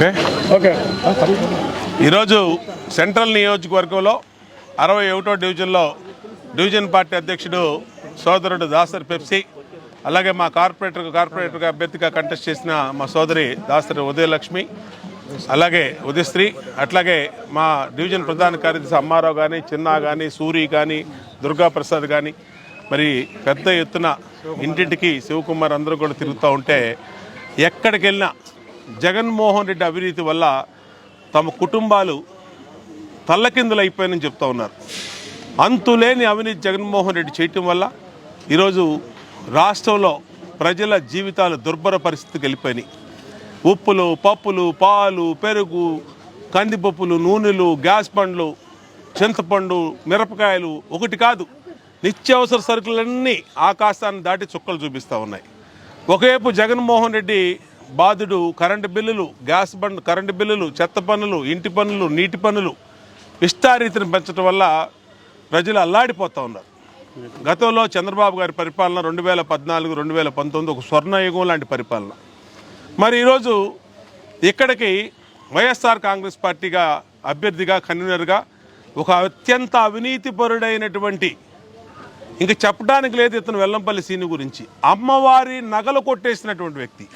Okay? Okay. ఈరోజు central నియోజకవర్గంలో అరవై ఒకటో డివిజన్లో డివిజన్ పార్టీ అధ్యక్షుడు సోదరుడు దాసరి పెప్సీ అలాగే మా కార్పొరేటర్ కార్పొరేటర్గా అభ్యర్థిగా కంటెస్ట్ చేసిన మా సోదరి దాసరి ఉదయలక్ష్మి అలాగే ఉదయశ్రీ అట్లాగే మా డివిజన్ ప్రధాన కార్యదర్శి అమ్మారావు కానీ చిన్నా కానీ సూరి కానీ దుర్గా ప్రసాద్ కానీ మరి పెద్ద ఎత్తున ఇంటింటికి శివకుమార్ అందరూ కూడా తిరుగుతూ ఉంటే ఎక్కడికి వెళ్ళినా జగన్మోహన్ రెడ్డి అవినీతి వల్ల తమ కుటుంబాలు తల్లకిందులు అయిపోయాయని చెప్తా ఉన్నారు. అంతులేని అవినీతి జగన్మోహన్ రెడ్డి చేయటం వల్ల ఈరోజు రాష్ట్రంలో ప్రజల జీవితాలు దుర్భర పరిస్థితికి వెళ్ళిపోయినాయి. ఉప్పులు పప్పులు పాలు పెరుగు కందిపప్పులు నూనెలు గ్యాస్ పండ్లు చింతపండు మిరపకాయలు ఒకటి కాదు నిత్యావసర సరుకులన్నీ ఆకాశాన్ని దాటి చుక్కలు చూపిస్తూ ఉన్నాయి. ఒకవైపు జగన్మోహన్ రెడ్డి బాధుడు కరెంటు బిల్లులు గ్యాస్ బండ్ కరెంటు బిల్లులు చెత్త పన్నులు ఇంటి పన్నులు నీటి పన్నులు ఇష్టారీతిని పెంచడం వల్ల ప్రజలు అల్లాడిపోతూ ఉన్నారు. గతంలో చంద్రబాబు గారి పరిపాలన రెండు వేల పద్నాలుగు రెండు వేల పంతొమ్మిది ఒక స్వర్ణయుగం లాంటి పరిపాలన. మరి ఈరోజు ఇక్కడికి వైఎస్ఆర్ కాంగ్రెస్ పార్టీగా అభ్యర్థిగా కన్వీనర్గా ఒక అత్యంత అవినీతిపరుడైనటువంటి ఇంక చెప్పడానికి లేదు ఇతను వెల్లంపల్లి సీని గురించి అమ్మవారి నగలు కొట్టేసినటువంటి వ్యక్తి.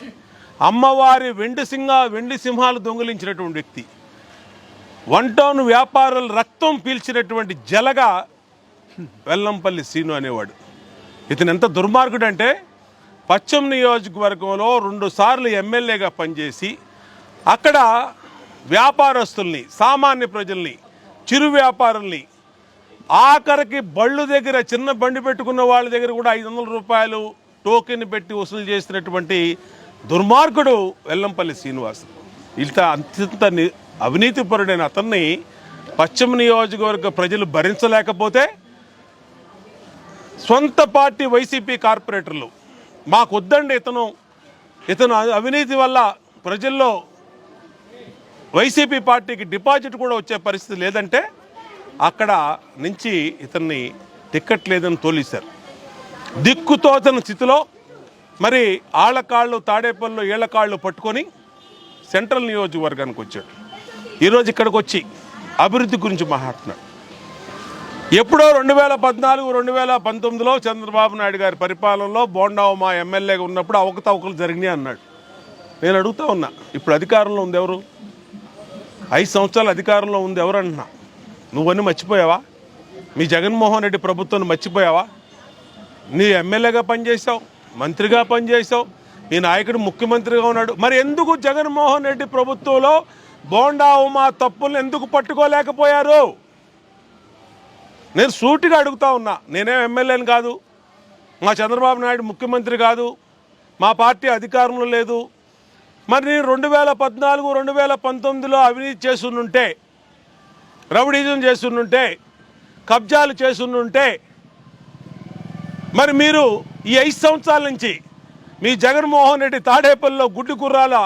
అమ్మవారి వెండి సింహ వెండి సింహాలు దొంగిలించినటువంటి వ్యక్తి. వన్ టౌన్ వ్యాపారుల రక్తం పీల్చినటువంటి జలగా వెల్లంపల్లి సీను అనేవాడు. ఇతను ఎంత దుర్మార్గుడు అంటే పశ్చిమ నియోజకవర్గంలో రెండుసార్లు ఎమ్మెల్యేగా పనిచేసి అక్కడ వ్యాపారస్తుల్ని సామాన్య ప్రజల్ని చిరు వ్యాపారుల్ని ఆఖరికి బళ్ళు దగ్గర చిన్న బండి పెట్టుకున్న వాళ్ళ దగ్గర కూడా ఐదు వందల రూపాయలు టోకెన్ పెట్టి వసూలు చేసినటువంటి దుర్మార్గుడు వెల్లంపల్లి శ్రీనివాస్. ఇంత అత్యంత ని- అవినీతిపరుడైన అతన్ని పశ్చిమ నియోజకవర్గ ప్రజలు భరించలేకపోతే సొంత పార్టీ వైసీపీ కార్పొరేటర్లు మాకు వద్దండి ఇతను ఇతను అవినీతి వల్ల ప్రజల్లో వైసీపీ పార్టీకి డిపాజిట్ కూడా వచ్చే పరిస్థితి లేదంటే అక్కడ నుంచి ఇతన్ని టిక్కెట్ లేదని తోలేశారు. దిక్కుతోచని స్థితిలో మరి ఆళ్ళకాళ్ళు తాడేపల్లిలో ఏళ్ళకాళ్ళు పట్టుకొని సెంట్రల్ నియోజకవర్గానికి వచ్చాడు. ఈరోజు ఇక్కడికి వచ్చి అభివృద్ధి గురించి మాట్లాడుతున్నాడు. ఎప్పుడో రెండు వేల పద్నాలుగు రెండు వేల పంతొమ్మిదిలో చంద్రబాబు నాయుడు గారి పరిపాలనలో బోండావు మా ఎమ్మెల్యేగా ఉన్నప్పుడు అవకతవకలు జరిగినాయి అన్నాడు. నేను అడుగుతా ఉన్నా ఇప్పుడు అధికారంలో ఉంది ఎవరు? ఐదు సంవత్సరాలు అధికారంలో ఉంది ఎవరు అంటున్నా? నువ్వన్నీ మర్చిపోయావా? మీ జగన్మోహన్ రెడ్డి ప్రభుత్వాన్ని మర్చిపోయావా? నీ ఎమ్మెల్యేగా పనిచేసావు మంత్రిగా పనిచేసావు ఈ నాయకుడు ముఖ్యమంత్రిగా ఉన్నాడు. మరి ఎందుకు జగన్మోహన్ రెడ్డి ప్రభుత్వంలో బోండా ఉమా తప్పులను ఎందుకు పట్టుకోలేకపోయారు? నేను సూటిగా అడుగుతా ఉన్నా. నేనేం ఎమ్మెల్యేని కాదు మా చంద్రబాబు నాయుడు ముఖ్యమంత్రి కాదు మా పార్టీ అధికారంలో లేదు. మరి నేను రెండు వేల పద్నాలుగు రెండు వేల పంతొమ్మిదిలో అవినీతి చేస్తుంటే రౌడీజం చేస్తుంటే కబ్జాలు చేస్తుంటే మరి మీరు ఈ ఐదు సంవత్సరాల నుంచి మీ జగన్మోహన్ రెడ్డి తాడేపల్లిలో గుడ్డి కుర్రాల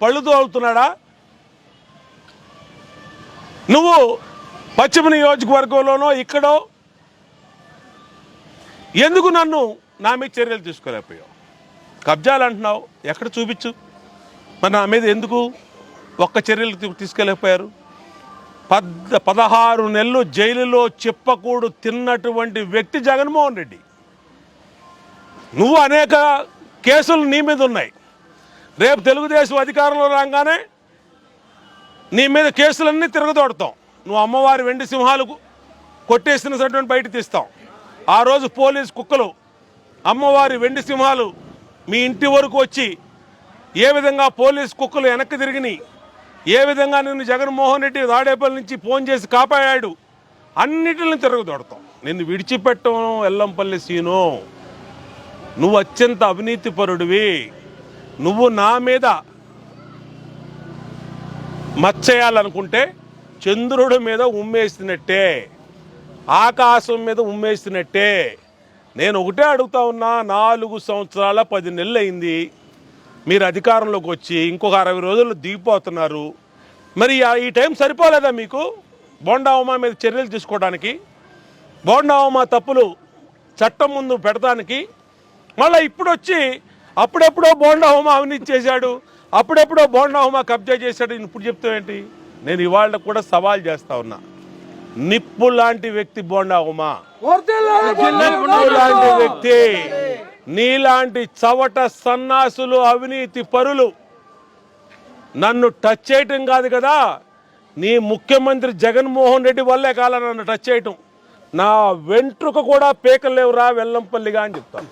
పళ్ళు తోలుతున్నాడా? నువ్వు పశ్చిమ నియోజకవర్గంలోనో ఇక్కడో ఎందుకు నన్ను నా మీద చర్యలు తీసుకోలేకపోయావు? కబ్జాలు అంటున్నావు ఎక్కడ చూపించు? మరి నా మీద ఎందుకు ఒక్క చర్యలు తీసుకెళ్ళకపోయారు పద్ పదహారు నెలలు జైలులో చెప్పకూడు తిన్నటువంటి వ్యక్తి జగన్మోహన్ రెడ్డి. నువ్వు అనేక కేసులు నీ మీద ఉన్నాయి. రేపు తెలుగుదేశం అధికారంలో రాగానే నీ మీద కేసులన్నీ తిరగదోడతాం. నువ్వు అమ్మవారి వెండి సింహాలు కొట్టేసినటువంటి బయట తీస్తాం. ఆ రోజు పోలీస్ కుక్కలు అమ్మవారి వెండి సింహాలు మీ ఇంటి వరకు వచ్చి ఏ విధంగా పోలీస్ కుక్కలు వెనక్కి తిరిగినాయి ఏ విధంగా నిన్ను జగన్మోహన్ రెడ్డి రాడేపల్లి నుంచి ఫోన్ చేసి కాపాడాడు అన్నిటిని తిరగదోడతాం. నిన్ను విడిచిపెట్టం ఎల్లంపల్లి సీను. నువ్వు అత్యంత అవినీతిపరుడివి నువ్వు నా మీద మచ్చేయాలనుకుంటే చంద్రుడి మీద ఉమ్మేసినట్టే ఆకాశం మీద ఉమ్మేసినట్టే. నేను ఒకటే అడుగుతా ఉన్నా నాలుగు సంవత్సరాల పది నెలలు అయింది మీరు అధికారంలోకి వచ్చి ఇంకొక అరవై రోజులు దిగిపోతున్నారు. మరి ఈ టైం సరిపోలేదా మీకు? బోండావమా మీద చర్యలు తీసుకోవడానికి బోండావమా తప్పులు చట్టం ముందు పెడతానికి మళ్ళీ ఇప్పుడు వచ్చి అప్పుడెప్పుడో బోండా ఉమా అవినీతి చేశాడు అప్పుడెప్పుడో బోండా ఉమా కబ్జా చేశాడు ఇప్పుడు చెప్తావేంటి నేను ఇవాళ కూడా సవాల్ చేస్తా ఉన్నా. నిప్పు లాంటి వ్యక్తి బోండా ఉమా నిప్పు లాంటి వ్యక్తి నీలాంటి చవట సన్నాసులు అవినీతి పరులు నన్ను టచ్ చేయటం కాదు కదా. నీ ముఖ్యమంత్రి జగన్మోహన్ రెడ్డి వల్లే కాల నన్ను టచ్ చేయటం. నా వెంట్రుక కూడా పీకలేవురా వెల్లంపల్లిగా అని చెప్తాను.